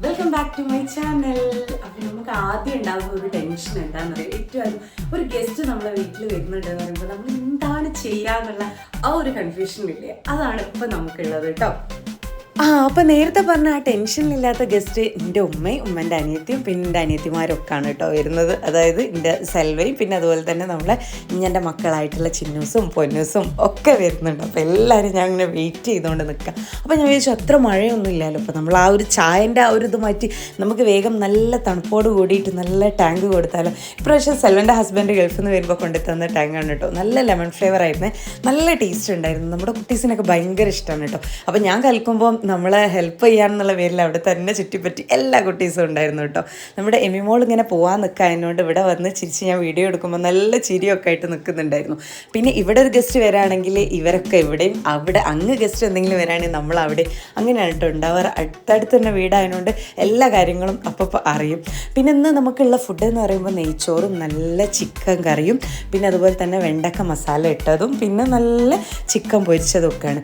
Welcome back to my channel അപ്പം നമുക്ക് ആദ്യം ഉണ്ടാകുന്ന ഒരു ടെൻഷൻ എന്താണെന്ന് അറിയാം? ഏറ്റവും ഒരു ഗസ്റ്റ് നമ്മളെ വീട്ടിൽ വരുന്നുണ്ട് എന്ന് പറയുമ്പോൾ നമ്മൾ എന്താണ് ചെയ്യാന്നുള്ള ആ ഒരു കൺഫ്യൂഷൻ ഇല്ലേ? അതാണ് ഇപ്പം നമുക്കുള്ളത് കേട്ടോ. ആ അപ്പൊ നേരത്തെ പറഞ്ഞ ആ ടെൻഷനില്ലാത്ത ഗസ്റ്റ് എന്റെ ഉമ്മയും ഉമ്മന്റെ അനിയത്തിയും പിന്നെ എന്റെ അനിയത്തിമാരൊക്കെയാണ് കേട്ടോ വരുന്നത്. അതായത് എന്റെ സെൽവയും പിന്നെ അതുപോലെ തന്നെ നമ്മളെ എന്റെ മക്കളായിട്ടുള്ള ചിന്നൂസും പൊന്നൂസും ഒക്കെ വരുന്നുണ്ട്. അപ്പോൾ എല്ലാവരും ഞാൻ ഇങ്ങനെ വെയിറ്റ് ചെയ്തുകൊണ്ട് നിൽക്കാം അപ്പോൾ ഞാൻ വിചാരിച്ചു അത്ര മഴയൊന്നും ഇല്ലല്ലോ. അപ്പോൾ നമ്മൾ ആ ഒരു ചായന്റെ ആ ഒരു ഇത് മാറ്റി നമുക്ക് വേഗം നല്ല തണുപ്പോട് കൂടിയിട്ട് നല്ല ടാങ്ക് കൊടുത്താലോ. ഇപ്രാവശ്യം സെൽവന്റെ ഹസ്ബൻഡ് ഗൾഫിൽ നിന്ന് വരുമ്പോൾ കൊണ്ടു തന്ന ടാങ്കാണ് കേട്ടോ. നല്ല ലെമൺ ഫ്ലേവർ ആയിരുന്നു. നല്ല ടേസ്റ്റ് ഉണ്ടായിരുന്നു. നമ്മുടെ കുട്ടീസിനൊക്കെ ഭയങ്കര ഇഷ്ടമാണ് കേട്ടോ. അപ്പോൾ ഞാൻ കൽക്കുമ്പോൾ നമ്മളെ ഹെൽപ്പ് ചെയ്യാന്നുള്ള പേരിൽ അവിടെ തന്നെ ചുറ്റിപ്പറ്റി എല്ലാ കുട്ടീസും ഉണ്ടായിരുന്നു കേട്ടോ. നമ്മുടെ എമിമോൾ ഇങ്ങനെ പോകാൻ നിൽക്കാതിനോണ്ട് ഇവിടെ വന്ന് ചിരിച്ച് ഞാൻ വീഡിയോ എടുക്കുമ്പോൾ നല്ല ചിരിയൊക്കെ ആയിട്ട് നിൽക്കുന്നുണ്ടായിരുന്നു പിന്നെ ഇവിടെ ഒരു ഗസ്റ്റ് വരാണെങ്കിൽ ഇവരൊക്കെ ഇവിടെയും അവിടെ അങ്ങ് ഗസ്റ്റ് എന്തെങ്കിലും വരാണെങ്കിൽ നമ്മൾ അവിടെ അങ്ങനെയാണ് കേട്ടോ ഉണ്ടാവാറ്. അടുത്തടുത്ത് തന്നെ വീടായതുകൊണ്ട് എല്ലാ കാര്യങ്ങളും അപ്പോൾ അറിയും. പിന്നെ ഇന്ന് നമുക്കുള്ള ഫുഡ് എന്ന് പറയുമ്പോൾ നെയ്ച്ചോറും നല്ല ചിക്കൻ കറിയും പിന്നെ അതുപോലെ തന്നെ വെണ്ടക്ക മസാല ഇട്ടതും പിന്നെ നല്ല ചിക്കൻ പൊരിച്ചതും ഒക്കെയാണ്.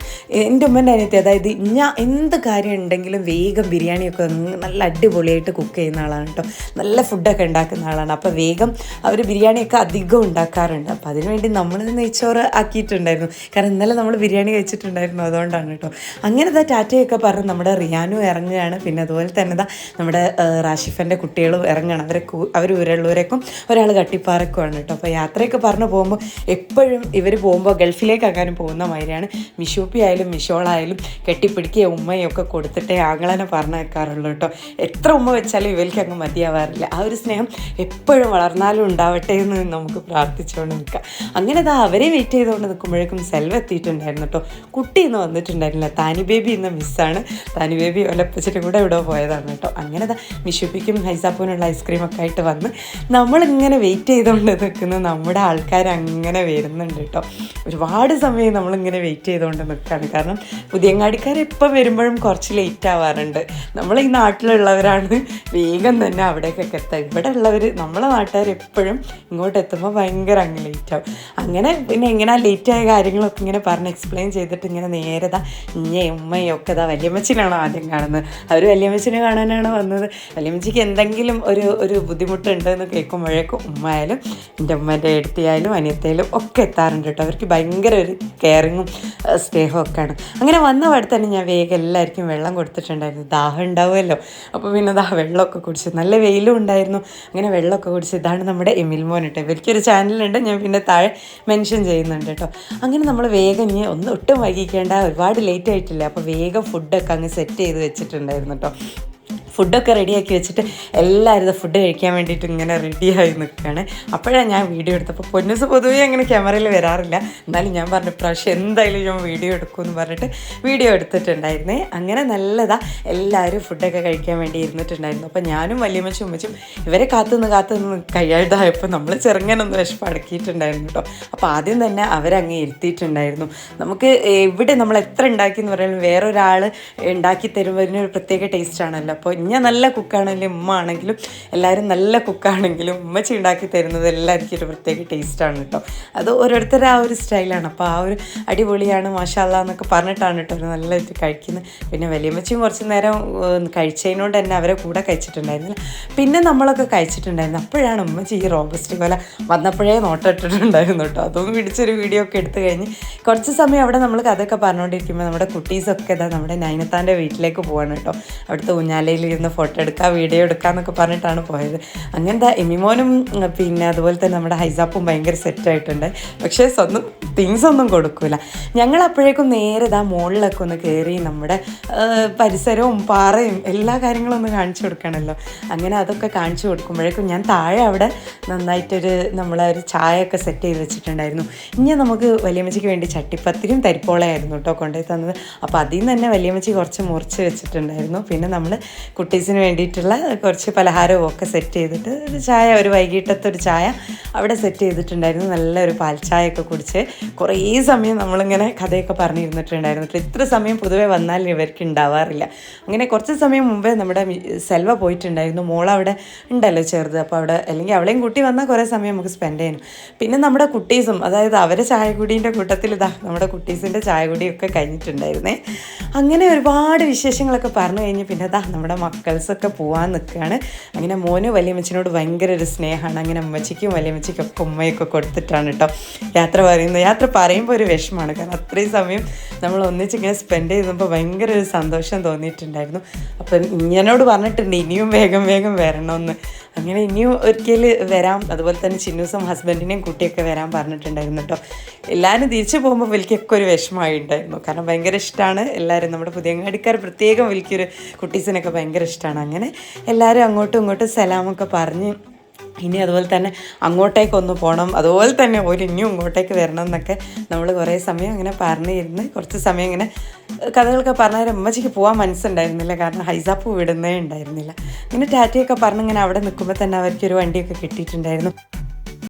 എന്റെ ഉമ്മന്റെ അനിയത്തി അതായത് ഞാൻ എന്ത് കാര്യം ഉണ്ടെങ്കിലും വേഗം ബിരിയാണിയൊക്കെ നല്ല അടിപൊളിയായിട്ട് കുക്ക് ചെയ്യുന്ന ആളാണ് കേട്ടോ. നല്ല ഫുഡൊക്കെ ഉണ്ടാക്കുന്ന ആളാണ്. അപ്പോൾ വേഗം അവർ ബിരിയാണിയൊക്കെ അധികം ഉണ്ടാക്കാറുണ്ട്. അപ്പോൾ അതിനുവേണ്ടി നമ്മൾ നെയ്ച്ചോറ് ആക്കിയിട്ടുണ്ടായിരുന്നു. കാരണം ഇന്നലെ നമ്മൾ ബിരിയാണി കഴിച്ചിട്ടുണ്ടായിരുന്നു അതുകൊണ്ടാണ് കേട്ടോ. അങ്ങനെ ദാ ടാറ്റയൊക്കെ പറഞ്ഞ് നമ്മുടെ റിയാനും ഇറങ്ങുകയാണ്. പിന്നെ അതുപോലെ തന്നെ ദാ നമ്മുടെ റാഷിഫന്റെ കുട്ടികളും ഇറങ്ങുകയാണ്. അവരെ അവർ ഉരുള്ളൂരേക്കും ഒരാൾ കട്ടിപ്പാറക്കുമാണ് കേട്ടോ. അപ്പോൾ യാത്രയൊക്കെ പറഞ്ഞു പോകുമ്പോൾ എപ്പോഴും ഇവർ പോകുമ്പോൾ ഗൾഫിലേക്ക് അങ്ങനെ പോകുന്ന മാതിരിയാണ്. മിഷൂപ്പി ആയാലും മിഷോളായാലും കെട്ടിപ്പിടിക്കുകയും ഉമ്മയും ഒക്കെ കൊടുത്തിട്ടേ ആങ്ങളനെ പറഞ്ഞേക്കാറുള്ളൂ കേട്ടോ. എത്ര ഉമ്മ വെച്ചാലും ഇവർക്ക് അങ്ങ് മതിയാവാറില്ല. ആ ഒരു സ്നേഹം എപ്പോഴും വളർന്നാലും ഉണ്ടാവട്ടെ എന്ന് നമുക്ക് പ്രാർത്ഥിച്ചുകൊണ്ട് നിൽക്കാം. അങ്ങനെ ദാ അവരെ വെയിറ്റ് ചെയ്തുകൊണ്ട് നിൽക്കുമ്പോഴേക്കും സെൽവ് എത്തിയിട്ടുണ്ടായിരുന്നു കേട്ടോ. കുട്ടി ഇന്ന് വന്നിട്ടുണ്ടായിരുന്നില്ല. താനി ബേബി ഇന്ന് മിസ്സാണ് താനി ബേബി ഒലപ്പച്ചിട്ട് കൂടെ ഇവിടെ പോയതാണ് കേട്ടോ. അങ്ങനെ അതാ മിഷുപ്പിക്കും ഹൈസാപ്പൂനുള്ള ഐസ്ക്രീം ഒക്കെ ആയിട്ട് വന്ന് നമ്മളിങ്ങനെ വെയിറ്റ് ചെയ്തുകൊണ്ട് നിൽക്കുന്ന നമ്മുടെ ആൾക്കാർ അങ്ങനെ വരുന്നുണ്ട് കേട്ടോ. ഒരുപാട് സമയം നമ്മളിങ്ങനെ വെയിറ്റ് ചെയ്തുകൊണ്ട് നിൽക്കുകയാണ്. കാരണം പുതിയങ്ങാടിക്കാർ എപ്പോൾ വരുമ്പോഴും കുറച്ച് ലേറ്റ് ആവാറുണ്ട്. നമ്മൾ ഈ നാട്ടിലുള്ളവരാണ്. വേഗം തന്നെ അവിടേക്കൊക്കെ എത്തുക ഇവിടെ ഉള്ളവർ നമ്മളെ നാട്ടുകാർ എപ്പോഴും ഇങ്ങോട്ട് എത്തുമ്പോൾ ഭയങ്കര അങ്ങ് ലേറ്റ് ആവും. അങ്ങനെ പിന്നെ എങ്ങനെ ലേറ്റ് ആയ കാര്യങ്ങളൊക്കെ ഇങ്ങനെ പറഞ്ഞ് എക്സ്പ്ലെയിൻ ചെയ്തിട്ട് ഇങ്ങനെ നേരെ ദാ ഇഞ്ഞയും ഉമ്മയും ഒക്കെ ഇതാ വല്യമ്മച്ചിനാണോ ആദ്യം കാണുന്നത്? അവർ വല്യമ്മച്ചിനെ കാണാനാണ് വന്നത്? വല്യമ്മച്ചിക്ക് എന്തെങ്കിലും ഒരു ഒരു ബുദ്ധിമുട്ടുണ്ട് എന്ന് കേൾക്കുമ്പോഴേക്കും ഉമ്മ ആയാലും എന്റെ ഉമ്മേന്റെ എടുത്തിയായാലും അനിയത്തിയായാലും ഒക്കെ എത്താറുണ്ട് കേട്ടോ. അവർക്ക് ഭയങ്കര ഒരു കെയറിങ്ങും സ്നേഹവും ഒക്കെയാണ്. അങ്ങനെ വന്ന പാടെ തന്നെ ഞാൻ വേഗം എല്ലാവർക്കും വെള്ളം കൊടുത്തിട്ടുണ്ടായിരുന്നു. ദാഹം ഉണ്ടാവുമല്ലോ. അപ്പോൾ പിന്നെ ദാ വെള്ളമൊക്കെ കുടിച്ച് നല്ല വെയിലും ഉണ്ടായിരുന്നു. അങ്ങനെ വെള്ളമൊക്കെ കുടിച്ച് ഇതാണ് നമ്മുടെ എമിൽ മോൻ കേട്ടോ. ഇവർക്കൊരു ചാനലുണ്ട് ഞാൻ പിന്നെ താഴെ മെൻഷൻ ചെയ്യുന്നുണ്ട് കേട്ടോ. അങ്ങനെ നമ്മൾ വേഗം ഇനി ഒന്ന് ഒട്ടും വൈകിക്കേണ്ട ഒരുപാട് ലേറ്റ് ആയിട്ടില്ല. അപ്പോൾ വേഗം ഫുഡൊക്കെ അങ്ങ് സെറ്റ് ചെയ്ത് വെച്ചിട്ടുണ്ടായിരുന്നു കേട്ടോ. ഫുഡൊക്കെ റെഡിയാക്കി വെച്ചിട്ട് എല്ലാവരും ഫുഡ് കഴിക്കാൻ വേണ്ടിയിട്ട് ഇങ്ങനെ റെഡിയായി നിൽക്കുകയാണ് അപ്പോഴാണ് ഞാൻ വീഡിയോ എടുത്തപ്പോൾ പൊന്നുസ് പൊതുവേ അങ്ങനെ ക്യാമറയിൽ വരാറില്ല. എന്നാലും ഞാൻ പറഞ്ഞു പ്രാവശ്യം എന്തായാലും ഞാൻ വീഡിയോ എടുക്കുമെന്ന് പറഞ്ഞിട്ട് വീഡിയോ എടുത്തിട്ടുണ്ടായിരുന്നേ. അങ്ങനെ നല്ലതാ എല്ലാവരും ഫുഡൊക്കെ കഴിക്കാൻ വേണ്ടി ഇരുന്നിട്ടുണ്ടായിരുന്നു. അപ്പോൾ ഞാനും വലിയമ്മച്ചും ഉമ്മച്ചും ഇവരെ കാത്തുനിന്ന് കാത്തുനിന്ന് കഴിയാതായപ്പോൾ നമ്മൾ ചെറുങ്ങനൊന്ന് വിശപ്പ് അടക്കിയിട്ടുണ്ടായിരുന്നു കേട്ടോ അപ്പോൾ ആദ്യം തന്നെ അവരങ്ങ് ഇരുത്തിയിട്ടുണ്ടായിരുന്നു. നമുക്ക് എവിടെ നമ്മൾ എത്ര ഉണ്ടാക്കി എന്ന് പറയുമ്പോൾ വേറൊരാൾ ഉണ്ടാക്കി തരുമ്പോൾ അതിനൊരു പ്രത്യേക ടേസ്റ്റ് ആണല്ലോ. അപ്പോൾ ഞാൻ നല്ല കുക്കാണെങ്കിലും ഉമ്മ ആണെങ്കിലും എല്ലാവരും നല്ല കുക്കാണെങ്കിലും ഉമ്മച്ചി ഉണ്ടാക്കി തരുന്നത് എല്ലാവർക്കും ഒരു പ്രത്യേക ടേസ്റ്റാണ് കേട്ടോ അത് ഓരോരുത്തരുടെ ആ ഒരു സ്റ്റൈലാണ് അപ്പോൾ ആ ഒരു അടിപൊളിയാണ് മാഷാല്ല എന്നൊക്കെ പറഞ്ഞിട്ടാണ് കേട്ടോ അവർ നല്ല ഇത് കഴിക്കുന്നത്. പിന്നെ വലിയമ്മച്ചിയും കുറച്ച് നേരം കഴിച്ചതിനോണ്ട് തന്നെ അവരെ കൂടെ കഴിച്ചിട്ടുണ്ടായിരുന്നില്ല. പിന്നെ നമ്മളൊക്കെ കഴിച്ചിട്ടുണ്ടായിരുന്നു. അപ്പോഴാണ് ഉമ്മച്ചി ഈ റോബസ്റ്റ് പോലെ വന്നപ്പോഴേ നോട്ടിട്ടിട്ടുണ്ടായിരുന്നു കേട്ടോ അതും പിടിച്ചൊരു വീഡിയോ ഒക്കെ എടുത്തു കഴിഞ്ഞ് കുറച്ച് സമയം അവിടെ നമ്മൾ കഥയൊക്കെ പറഞ്ഞുകൊണ്ടിരിക്കുമ്പോൾ നമ്മുടെ കുട്ടീസൊക്കെ ഇതാ നമ്മുടെ നൈനത്താന്റെ വീട്ടിലേക്ക് പോവാണ് കേട്ടോ അവിടുത്തെ ഊഞ്ഞാലയിൽ ഇരുന്ന് ഫോട്ടോ എടുക്കുക വീഡിയോ എടുക്കുക എന്നൊക്കെ പറഞ്ഞിട്ടാണ് പോയത്. അങ്ങനത്തെ എമിമോനും പിന്നെ അതുപോലെ തന്നെ നമ്മുടെ ഹൈസാപ്പും ഭയങ്കര സെറ്റായിട്ടുണ്ട് പക്ഷേ സ്വന്തം തിങ്സ് ഒന്നും കൊടുക്കൂല. ഞങ്ങൾ അപ്പോഴേക്കും നേരെ ഇതാ മുകളിലൊക്കെ ഒന്ന് കയറി നമ്മുടെ പരിസരവും പാറയും എല്ലാ കാര്യങ്ങളും ഒന്ന് കാണിച്ചു കൊടുക്കണമല്ലോ അങ്ങനെ അതൊക്കെ കാണിച്ചു കൊടുക്കുമ്പോഴേക്കും ഞാൻ താഴെ അവിടെ നന്നായിട്ടൊരു നമ്മളെ ഒരു ചായയൊക്കെ സെറ്റ് ചെയ്ത് വെച്ചിട്ടുണ്ടായിരുന്നു. ഇനി നമുക്ക് വലിയമ്മച്ചിക്ക് വേണ്ടി ചട്ടിപ്പത്തിരിയും തരിപ്പോളയായിരുന്നു കേട്ടോ കൊണ്ടുപോയി തന്നത്. അപ്പോൾ അതിൽ നിന്ന് തന്നെ വലിയമ്മച്ചി കുറച്ച് മുറിച്ച് വെച്ചിട്ടുണ്ടായിരുന്നു. പിന്നെ നമ്മൾ കുട്ടീസിന് വേണ്ടിയിട്ടുള്ള കുറച്ച് പലഹാരവും ഒക്കെ സെറ്റ് ചെയ്തിട്ട് ഒരു ചായ ഒരു വൈകിട്ടത്തെ ഒരു ചായ. അവിടെ സെറ്റ് ചെയ്തിട്ടുണ്ടായിരുന്നു. നല്ലൊരു പാൽച്ചായൊക്കെ കുടിച്ച് കുറേ സമയം നമ്മളിങ്ങനെ കഥയൊക്കെ പറഞ്ഞിരുന്നിട്ടുണ്ടായിരുന്നു. ഇത്ര സമയം പൊതുവേ വന്നാൽ ഇവർക്ക് ഉണ്ടാവാറില്ല. അങ്ങനെ കുറച്ച് സമയം മുമ്പേ നമ്മുടെ സെൽവ പോയിട്ടുണ്ടായിരുന്നു. മോൾ അവിടെ ഉണ്ടല്ലോ ചെറുത്. അപ്പോൾ അവിടെ അല്ലെങ്കിൽ അവളെയും കൂട്ടി വന്നാൽ കുറേ സമയം നമുക്ക് സ്പെൻഡ് ചെയ്യണം പിന്നെ നമ്മുടെ കുട്ടീസും അതായത് അവരെ ചായ കുടീന്റെ കൂട്ടത്തിൽ ഇതാ നമ്മുടെ കുട്ടീസിന്റെ ചായ കുടിയൊക്കെ കഴിഞ്ഞിട്ടുണ്ടായിരുന്നേ. അങ്ങനെ ഒരുപാട് വിശേഷങ്ങളൊക്കെ പറഞ്ഞു കഴിഞ്ഞ് പിന്നെ അതാ നമ്മുടെ മക്കൾസൊക്കെ പോകാൻ നിൽക്കുകയാണ്. അങ്ങനെ മോന് വലിയമ്മച്ചിനോട് ഭയങ്കര ഒരു സ്നേഹമാണ്. അങ്ങനെ അമ്മച്ചിക്കും വലിയമ്മച്ചിക്കും ഒക്കെ ഉമ്മയൊക്കെ കൊടുത്തിട്ടാണ് കേട്ടോ യാത്ര പറയുന്നത്. യാത്ര പറയുമ്പോൾ ഒരു വിഷമമാണ് കാരണം അത്രയും സമയം നമ്മൾ ഒന്നിച്ചിങ്ങനെ സ്പെൻഡ് ചെയ്തപ്പോൾ ഭയങ്കര ഒരു സന്തോഷം തോന്നിയിട്ടുണ്ടായിരുന്നു. അപ്പം ഇങ്ങനോട് പറഞ്ഞിട്ടുണ്ട് ഇനിയും വേഗം വേഗം വരണമെന്ന് അങ്ങനെ ഇനിയും ഒരിക്കൽ വരാം. അതുപോലെ തന്നെ ചിന്നൂസും ഹസ്ബൻഡിനെയും കുട്ടിയൊക്കെ വരാൻ പറഞ്ഞിട്ടുണ്ടായിരുന്നു കേട്ടോ എല്ലാവരും തിരിച്ചു പോകുമ്പോൾ വിളിക്കൊക്കെ ഒരു വിഷമമായി ഉണ്ടായിരുന്നു കാരണം ഭയങ്കര ഇഷ്ടമാണ് എല്ലാവരും നമ്മുടെ പുതിയങ്ങാടിക്കാർ പ്രത്യേകം വിളിക്കൊരു കുട്ടീസിനൊക്കെ ഭയങ്കര ഇഷ്ടമാണ് അങ്ങനെ എല്ലാവരും അങ്ങോട്ടും ഇങ്ങോട്ടും സലാമൊക്കെ പറഞ്ഞ് ഇനി അതുപോലെ തന്നെ അങ്ങോട്ടേക്കൊന്ന് പോകണം അതുപോലെ തന്നെ ഒരു ഇനിയും ഇങ്ങോട്ടേക്ക് വരണം എന്നൊക്കെ നമ്മൾ കുറേ സമയം അങ്ങനെ പറഞ്ഞിരുന്ന് കുറച്ച് സമയം ഇങ്ങനെ കഥകളൊക്കെ പറഞ്ഞാൽ അമ്മച്ചിക്ക് പോകാൻ മനസ്സുണ്ടായിരുന്നില്ല. കാരണം ഹൈസാപ്പ് വിടുന്നേ ഉണ്ടായിരുന്നില്ല. ഇങ്ങനെ ടാറ്റയൊക്കെ പറഞ്ഞ് ഇങ്ങനെ അവിടെ നിൽക്കുമ്പോൾ തന്നെ അവർക്കൊരു വണ്ടിയൊക്കെ കിട്ടിയിട്ടുണ്ടായിരുന്നു.